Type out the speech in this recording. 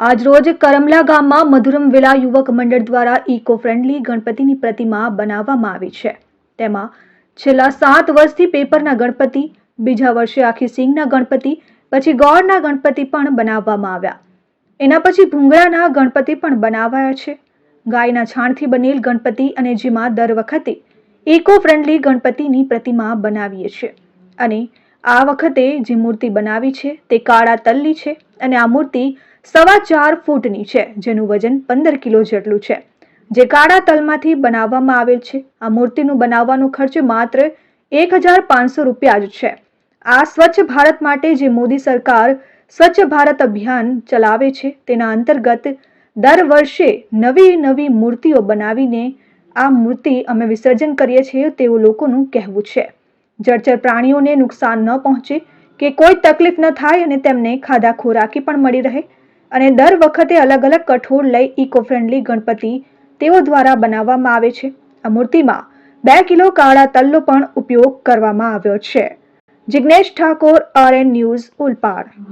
આજરોજ કરમલા ગામમાં મધુરમ વિલા યુવક મંડળ દ્વારા ઇકો ફ્રેન્ડલી ગણપતિની પ્રતિમા બનાવવામાં આવી છે. તેમાં છેલ્લા સાત વર્ષથી પેપરના ગણપતિ, બીજા વર્ષે આખી સિંગના ગણપતિ, પછી ગોળના ગણપતિ પણ બનાવવામાં આવ્યા. એના પછી ભૂંગળાના ગણપતિ પણ બનાવાયા છે. ગાયના છાણથી બનેલ ગણપતિ અને જેમાં દર વખતે ઇકો ફ્રેન્ડલી ગણપતિની પ્રતિમા બનાવીએ છીએ. અને આ વખતે જે મૂર્તિ બનાવી છે તે કાળા તલની છે અને આ મૂર્તિ સવા ચાર ફૂટની છે, જેનું વજન પંદર કિલો જેટલું છે. જે કાળા તલમાંથી બનાવવામાં આવેલ છે. આ મૂર્તિનું બનાવવાનો ખર્ચ માત્ર એક હજાર પાંચસો રૂપિયા જ છે. આ સ્વચ્છ ભારત માટે જે મોદી સરકાર સ્વચ્છ ભારત અભિયાન ચલાવે છે, તેના અંતર્ગત દર વર્ષે નવી નવી મૂર્તિઓ બનાવીને આ મૂર્તિ અમે વિસર્જન કરીએ છીએ તેવું લોકોનું કહેવું છે. જળચર પ્રાણીઓને નુકસાન ન પહોંચે કે કોઈ તકલીફ ન થાય અને તેમને ખાધા ખોરાકી પણ મળી રહે. અને દર વખતે અલગ અલગ કઠોળ લઈ ઇકો ફ્રેન્ડલી ગણપતિ તેઓ દ્વારા બનાવવામાં આવે છે. આ મૂર્તિમાં બે કિલો કાળા તલનો પણ ઉપયોગ કરવામાં આવ્યો છે. Jignesh Thakor R N news Olpad.